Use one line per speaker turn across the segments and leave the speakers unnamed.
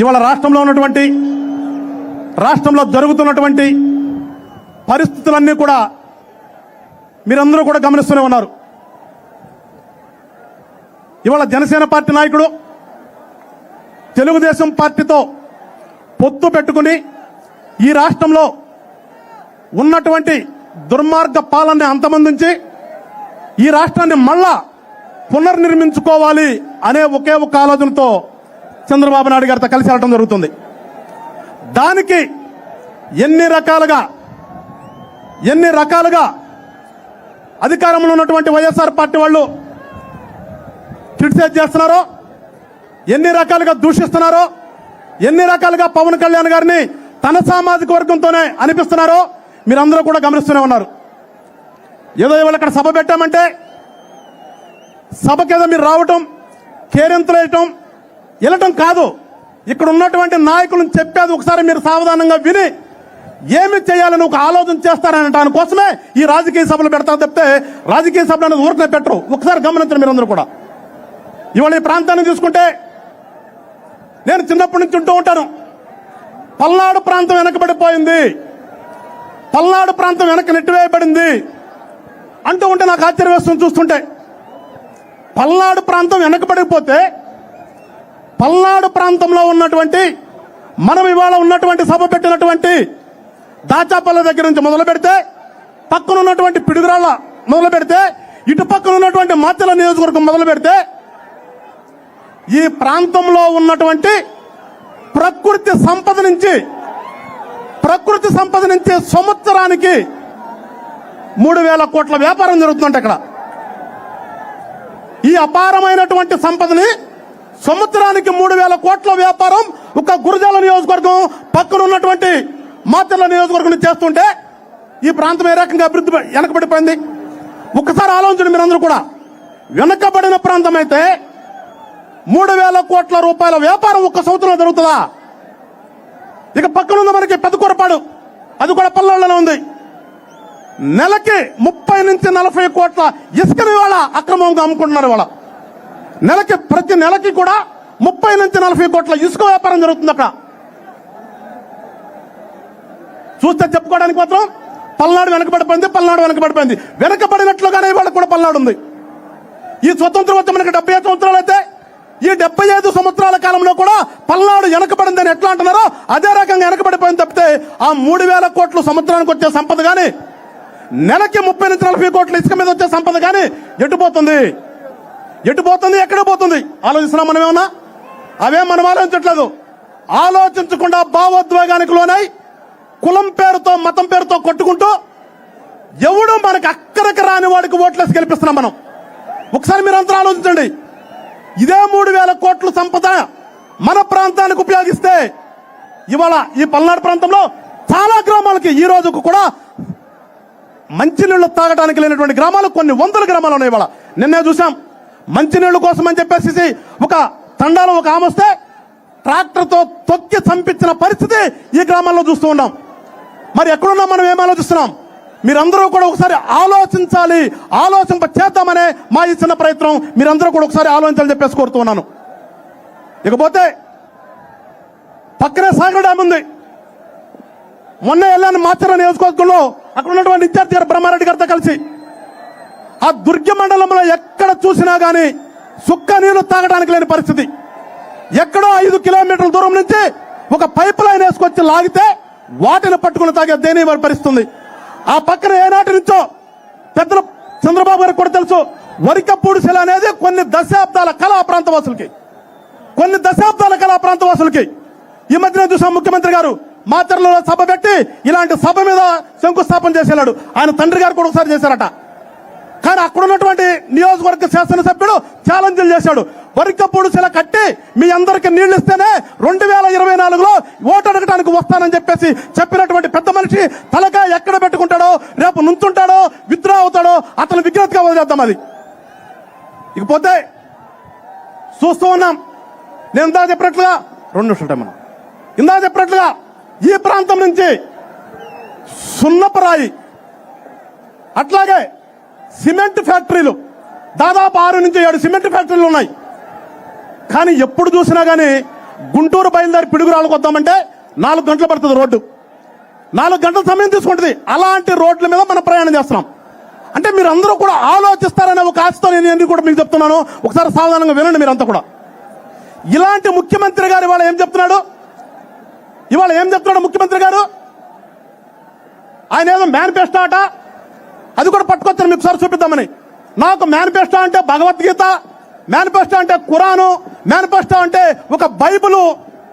ఇవాళ రాష్ట్రంలో ఉన్నటువంటి రాష్ట్రంలో జరుగుతున్నటువంటి పరిస్థితులన్నీ కూడా మీరందరూ కూడా గమనిస్తూనే ఉన్నారు. ఇవాళ జనసేన పార్టీ నాయకుడు తెలుగుదేశం పార్టీతో పొత్తు పెట్టుకుని ఈ రాష్ట్రంలో ఉన్నటువంటి దుర్మార్గ పాలనని అంతమందించి ఈ రాష్ట్రాన్ని మళ్ళా పునర్నిర్మించుకోవాలి అనే ఒకే ఒక ఆలోచనతో చంద్రబాబు నాయుడు గారితో కలిసి వెళ్ళడం జరుగుతుంది. దానికి ఎన్ని రకాలుగా ఎన్ని రకాలుగా అధికారంలో ఉన్నటువంటి వైఎస్ఆర్ పార్టీ వాళ్ళు క్రిటిసైజ్ చేస్తున్నారో ఎన్ని రకాలుగా దూషిస్తున్నారో ఎన్ని రకాలుగా పవన్ కళ్యాణ్ గారిని తన సామాజిక వర్గంతోనే అనిపిస్తున్నారో మీరందరూ కూడా గమనిస్తూనే ఉన్నారు. ఏదో ఇవాళ ఇక్కడ సభ పెట్టామంటే సభకేదో మీరు రావటం కేరింతలేయటం వెళ్ళటం కాదు. ఇక్కడ ఉన్నటువంటి నాయకులను చెప్పేది ఒకసారి మీరు సావధానంగా విని ఏమి చేయాలని ఒక ఆలోచన చేస్తారని దానికోసమే ఈ రాజకీయ సభలు పెడతారు తప్పితే రాజకీయ సభలు అనేది ఊరికనే పెట్టరు. ఒకసారి గమనించండి మీరందరూ కూడా. ఇవాళ ఈ ప్రాంతాన్ని చూసుకుంటే నేను చిన్నప్పటి నుంచి ఉంటూ ఉంటాను. పల్నాడు ప్రాంతం వెనకబడిపోయింది. పల్నాడు ప్రాంతం వెనక నెట్టివేయబడింది అంటూ ఉంటే నాకు ఆశ్చర్యం వేస్తుంది చూస్తుంటే. పల్నాడు ప్రాంతం వెనకబడిపోతే పల్నాడు ప్రాంతంలో ఉన్నటువంటి మనం ఇవాళ ఉన్నటువంటి సభ పెట్టినటువంటి దాచాపల్ల దగ్గర నుంచి మొదలు పెడితే పక్కన ఉన్నటువంటి పిడుగురాళ్ళ మొదలు పెడితే ఇటు పక్కన ఉన్నటువంటి మాచల నియోజకవర్గం మొదలు పెడితే ఈ ప్రాంతంలో ఉన్నటువంటి ప్రకృతి సంపద నుంచి ప్రకృతి సంపద నుంచి సంవత్సరానికి మూడు వేల కోట్ల వ్యాపారం జరుగుతుందంట అక్కడ ఈ అపారమైనటువంటి సంపదని సంవత్సరానికి మూడు వేల కోట్ల వ్యాపారం ఒక గురజాల నియోజకవర్గం పక్కన ఉన్నటువంటి మాచర్ల నియోజకవర్గం చేస్తుంటే ఈ ప్రాంతం ఏ రకంగా అభివృద్ధి వెనకబడిపోయింది? ఒక్కసారి ఆలోచించండి మీరందరూ కూడా. వెనకబడిన ప్రాంతం అయితే మూడు వేల కోట్ల రూపాయల వ్యాపారం ఒక్క సంవత్సరం జరుగుతుందా? ఇక పక్కన ఉంది మనకి పెద్దకూరపాడు అది కూడా పల్లెల్లోనే ఉంది. నెలకి ముప్పై నుంచి నలభై కోట్ల ఇసుకని ఇవాళ అక్రమంగా అమ్ముకుంటున్నారు ఇవాళ. నెలకి ప్రతి నెలకి కూడా ముప్పై నుంచి నలభై కోట్ల ఇసుక వ్యాపారం జరుగుతుంది అక్కడ. చూస్తే చెప్పుకోవడానికి మాత్రం పల్నాడు వెనకబడిపోయింది పల్నాడు వెనకబడిపోయింది. వెనకబడినట్లుగానే ఇవాళ కూడా పల్నాడు ఉంది. ఈ స్వతంత్రం వచ్చి మనకి డెబ్బై ఐదు సంవత్సరాలు అయితే ఈ డెబ్బై ఐదు సంవత్సరాల కాలంలో కూడా పల్నాడు వెనకబడిందని ఎట్లా అంటున్నారో అదే రకంగా వెనకబడిపోయింది తప్పితే ఆ మూడు వేల కోట్లు సంవత్సరానికి వచ్చే సంపద కానీ నెలకి ముప్పై నుంచి నలభై కోట్ల ఇసుక మీద వచ్చే సంపద గాని ఎటు పోతుంది ఎక్కడ పోతుంది? ఆలోచిస్తున్నాం మనం ఏమన్నా? అవే మనం ఆలోచించట్లేదు. ఆలోచించకుండా భావోద్వేగానికి లోనై కులం పేరుతో మతం పేరుతో కొట్టుకుంటూ ఎవడు మనకి అక్కడికి రాని వాడికి ఓట్లేసి గెలిపిస్తున్నాం మనం. ఒకసారి మీరు అంతా ఆలోచించండి. ఇదే మూడు వేల కోట్ల సంపద మన ప్రాంతానికి ఉపయోగిస్తే ఇవాళ ఈ పల్నాడు ప్రాంతంలో చాలా గ్రామాలకి ఈ రోజుకు కూడా మంచినీళ్ళు తాగడానికి లేనటువంటి గ్రామాలు కొన్ని వందల గ్రామాలు ఉన్నాయి ఇవాళ. నిన్నే చూసాం మంచినీళ్ళ కోసం అని చెప్పేసి ఒక తండాలో ఒక ఆమె వస్తే ట్రాక్టర్తో తొక్కి చంపించిన పరిస్థితి ఈ గ్రామాల్లో చూస్తూ ఉన్నాం. మరి ఎక్కడున్నాం మనం? ఏం ఆలోచిస్తున్నాం? మీరందరూ కూడా ఒకసారి ఆలోచించాలి. ఆలోచింప చేద్దామనే మా ఈ చిన్న ప్రయత్నం మీరందరూ కూడా ఒకసారి ఆలోచించాలని చెప్పేసి కోరుతున్నాను ఇకపోతే పక్కనే సాగర్ డ్యామ్ ఉంది. మొన్న వెళ్ళాను మాచర్ల నియోజకవర్గంలో అక్కడ ఉన్నటువంటి ఇన్ఛార్జ్ గారు బ్రహ్మారెడ్డి గారితో కలిసి ఆ దుర్గ మండలంలో ఎక్కడ చూసినా గాని సుక్క నీళ్ళు తాగడానికి లేని పరిస్థితి. ఎక్కడో ఐదు కిలోమీటర్ల దూరం నుంచి ఒక పైప్ లైన్ వేసుకొచ్చి లాగితే వాటిని పట్టుకుని తాగే దేని పరిస్థితుంది. ఆ పక్కన ఏనాటి నుంచో పెద్దలు చంద్రబాబు గారికి కూడా తెలుసు వరికపూడి శిల అనేది కొన్ని దశాబ్దాల కళ ఆ ప్రాంతవాసులకి. కొన్ని దశాబ్దాల కళ ఆ ప్రాంతవాసులకి. ఈ మధ్యన చూసాం ముఖ్యమంత్రి గారు మాచర్లలో సభ పెట్టి ఇలాంటి సభ మీద శంకుస్థాపన చేసేలాడు ఆయన తండ్రి గారు కూడా ఒకసారి చేశారట. కానీ అక్కడ ఉన్నటువంటి నియోజకవర్గ శాసనసభ్యుడు ఛాలెంజ్లు చేశాడు. వరికపూడి శిల కట్టి మీ అందరికి నీళ్ళు ఇస్తేనే రెండు వేల ఇరవై నాలుగులో ఓటు అడగడానికి వస్తానని చెప్పేసి చెప్పినటువంటి పెద్ద మనిషి తలకాయ ఎక్కడ పెట్టుకుంటాడో రేపు నుంచుంటాడో విత్డ్రా అవుతాడో అతను విజ్ఞతగా వదిలేద్దాం అది. ఇకపోతే చూస్తూ ఉన్నాం. నేను ఇందా చెప్పినట్లుగా రెండు నిమిషాలు మనం ఇందా చెప్పినట్లుగా ఈ ప్రాంతం నుంచి సున్నపరాయి అట్లాగే సిమెంట్ ఫ్యాక్టరీలు. దాదాపు ఆరు నుంచి ఏడు సిమెంట్ ఫ్యాక్టరీలు ఉన్నాయి. కానీ ఎప్పుడు చూసినా కానీ గుంటూరు బయలుదేరి పిడుగురాళ్ళకు వద్దామంటే నాలుగు గంటలు పడుతుంది రోడ్డు. నాలుగు గంటల సమయం తీసుకుంటుంది. అలాంటి రోడ్ల మీద మనం ప్రయాణం చేస్తున్నాం. అంటే మీరు అందరూ కూడా ఆలోచిస్తారనే ఒక ఆశతో నేను కూడా మీకు చెప్తున్నాను? ఒకసారి సావధానంగా వినండి మీరంతా కూడా. ఇలాంటి ముఖ్యమంత్రి గారు ఇవాళ ఏం చెప్తున్నాడు? ఇవాళ ఏం చెప్తున్నాడు ముఖ్యమంత్రి గారు? ఆయన ఏదో మేనిఫెస్టో అట అది కూడా పట్టుకొచ్చాను మీకు సార్ చూపిద్దామని. నాకు మేనిఫెస్టో అంటే భగవద్గీత మేనిఫెస్టో అంటే ఖురాను మేనిఫెస్టో అంటే ఒక బైబుల్.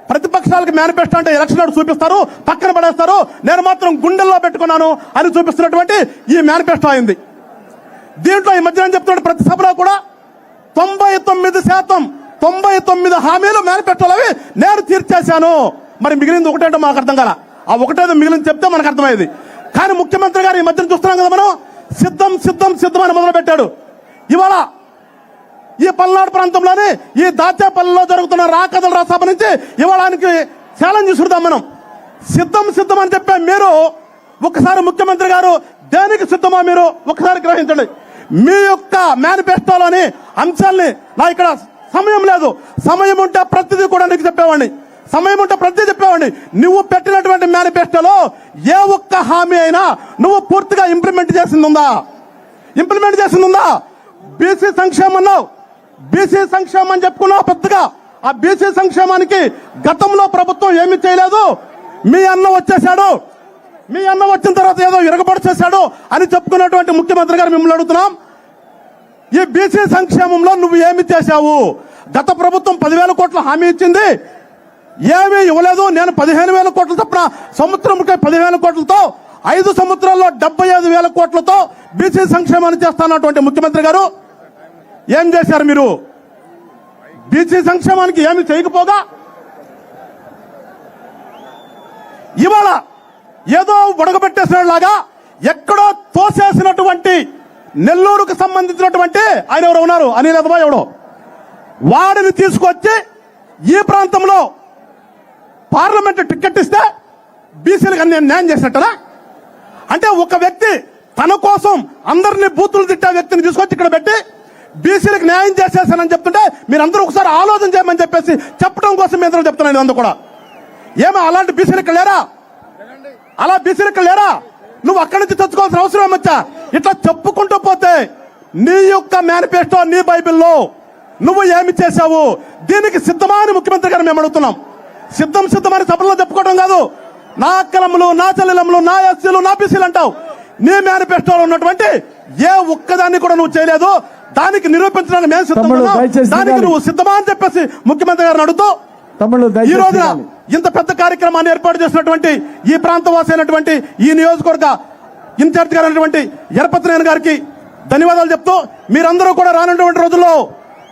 ప్రతిపక్షాలకు మేనిఫెస్టో అంటే ఎలక్షన్ నాడు చూపిస్తారు పక్కన పడేస్తారు. నేను మాత్రం గుండెల్లో పెట్టుకున్నాను అని చూపిస్తున్నటువంటి ఈ మేనిఫెస్టో అయింది. దీంట్లో ఈ మధ్య ఏం చెప్తున్నాడు? ప్రతి సభలో కూడా తొంభై తొమ్మిది శాతం తొంభై తొమ్మిది హామీలు మేనిఫెస్టోలవి నేను తీర్చేశాను. మరి మిగిలింది ఒకటేంటో మాకు అర్థం కదా ఆ ఒకటేదో మిగిలింది చెప్తే మనకు అర్థమయ్యేది. కానీ ముఖ్యమంత్రి గారు ఈ మధ్యన చూస్తున్నాం కదా మనం సిద్ధం సిద్ధం సిద్ధం అని మొదలుపెట్టాడు. ఇవాళ ఈ పల్నాడు ప్రాంతంలోని ఈ దాచేపల్లిలో జరుగుతున్న రాకథల రాసభ నుంచి ఇవాళ ఆయనకి ఛాలెంజ్ చూసుకుందాం మనం. సిద్ధం సిద్ధం అని చెప్పే మీరు ఒకసారి ముఖ్యమంత్రి గారు దేనికి సిద్ధమో మీరు ఒకసారి గ్రహించండి. మీ యొక్క మేనిఫెస్టోలోని అంశాల్ని నా ఇక్కడ సమయం లేదు. సమయం ఉంటే ప్రతిదీ కూడా నీకు చెప్పేవాడిని. సమయం ఉంటే ప్రతిదీ చెప్పావండి నువ్వు పెట్టినటువంటి మేనిఫెస్టోలో ఏ ఒక్క హామీ అయినా నువ్వు పూర్తిగా ఇంప్లిమెంట్ చేసింది ఉందా ఇంప్లిమెంట్ చేసింది ఉందా బీసీ సంక్షేమం అన్నావు. బీసీ సంక్షేమం అని చెప్పుకున్నావు పెద్దగా. ఆ బీసీ సంక్షేమానికి గతంలో ప్రభుత్వం ఏమి చేయలేదు. మీ అన్న వచ్చేసాడు మీ అన్న వచ్చిన తర్వాత ఏదో ఇరగబడి చేశాడు అని చెప్పుకున్నటువంటి ముఖ్యమంత్రి గారు మిమ్మల్ని అడుగుతున్నాం. ఈ బీసీ సంక్షేమంలో నువ్వు ఏమి చేశావు? గత ప్రభుత్వం పదివేల కోట్ల హామీ ఇచ్చింది. ఏమీ ఇవ్వలేదు. నేను పదిహేను వేల కోట్ల తప్పున సంవత్సరంకి పదివేల కోట్లతో ఐదు సంవత్సరాల్లో డెబ్బై ఐదు వేల కోట్లతో బీసీ సంక్షేమాన్ని చేస్తానటువంటి ముఖ్యమంత్రి గారు. ఏం చేశారు మీరు? బీసీ సంక్షేమానికి ఏమి చేయకపోగా? ఇవాళ ఏదో ఉడకబెట్టేసినలాగా ఎక్కడో తోసేసినటువంటి నెల్లూరుకు సంబంధించినటువంటి ఆయన ఎవరు ఉన్నారు? అనిల్ ఎవడో వాడిని తీసుకొచ్చి ఈ ప్రాంతంలో పార్లమెంట్ టికెట్ ఇస్తే బీసీలకు అన్ని న్యాయం చేసినట్టరా అంటే ఒక వ్యక్తి తన కోసం అందరినీ బూతులు తిట్టే వ్యక్తిని తీసుకొచ్చి ఇక్కడ పెట్టి బీసీలకు న్యాయం చేసేసానని చెప్తుంటే మీరందరూ ఒకసారి ఆలోచన చేయమని చెప్పేసి చెప్పడం కోసం మీ అందరూ చెప్తున్నాను అందరూ కూడా. ఏమో అలాంటి బీసీలు ఇక్కడ లేరా? అలా బీసీలు ఇక్కడ లేరా? నువ్వు అక్కడి నుంచి తెచ్చుకోవాల్సిన అవసరం ఏమొచ్చా? ఇట్లా చెప్పుకుంటూ పోతే నీ యొక్క మేనిఫెస్టో నీ బైబిల్లో నువ్వు ఏమి చేశావు? దీనికి సిద్ధమా అని ముఖ్యమంత్రి గారు మేము అడుగుతున్నాం. సిద్ధం సిద్ధమని సభలో చెప్పుకోవడం కాదు నా అక్కలములు నా చెల్లెలములు నా ఎస్సీలు నా బీసీలు అంటావు నీ మేనిఫెస్టోలో ఉన్నటువంటి ఏ ఒక్కదాన్ని కూడా నువ్వు చేయలేదు దానికి నిరూపించడానికి మేము సిద్ధం దానికి. నువ్వు సిద్ధమా అని చెప్పేసి ముఖ్యమంత్రి గారిని అడుగుతూ ఈ రోజున. ఇంత పెద్ద కార్యక్రమాన్ని ఏర్పాటు చేసినటువంటి ఈ ప్రాంతవాసి అయినటువంటి ఈ నియోజకవర్గ ఇన్ఛార్జ్ గారు అయినటువంటి ఎరపతినేని గారికి ధన్యవాదాలు చెప్తూ మీరందరూ కూడా రానున్నటువంటి రోజుల్లో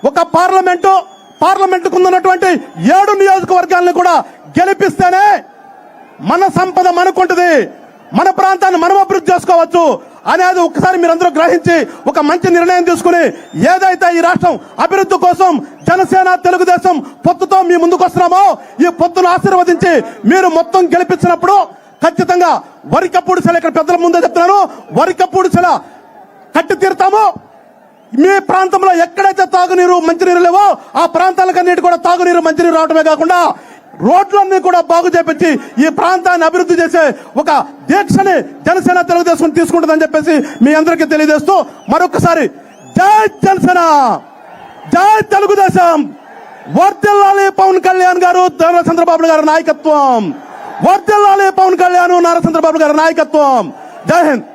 ఒక పార్లమెంటు పార్లమెంట్కు ఉన్నటువంటి ఏడు నియోజకవర్గాలను కూడా గెలిపిస్తేనే మన సంపద మనకుంటుంది. మన ప్రాంతాన్ని మనం అభివృద్ధి చేసుకోవచ్చు అనేది ఒకసారి మీరందరూ గ్రహించి ఒక మంచి నిర్ణయం తీసుకుని ఏదైతే ఈ రాష్ట్రం అభివృద్ధి కోసం జనసేన తెలుగుదేశం పొత్తుతో మీ ముందుకు వస్తున్నామో ఈ పొత్తును ఆశీర్వదించి మీరు మొత్తం గెలిపించినప్పుడు ఖచ్చితంగా వరికప్పుడు సెల ఇక్కడ పెద్దల ముందే చెప్తున్నాను వరికప్పుడు సెల కట్టి తీరుతాము. మీ ప్రాంతంలో ఎక్కడైతే తాగునీరు మంచినీరు లేవో ఆ ప్రాంతాలకన్నిటి కూడా తాగునీరు మంచినీరు రావడమే కాకుండా రోడ్లన్నీ కూడా బాగు చేపించి ఈ ప్రాంతాన్ని అభివృద్ధి చేసే ఒక దీక్షని జనసేన తెలుగుదేశం తీసుకుంటుందని చెప్పేసి మీ అందరికీ తెలియజేస్తూ మరొకసారి జై జనసేన! జై తెలుగుదేశం! వర్దిల్లాలి పవన్ కళ్యాణ్ గారు నారా చంద్రబాబు గారి నాయకత్వం! వర్దిల్లాలి పవన్ కళ్యాణ్ నారా చంద్రబాబు గారి నాయకత్వం! జై హింద్!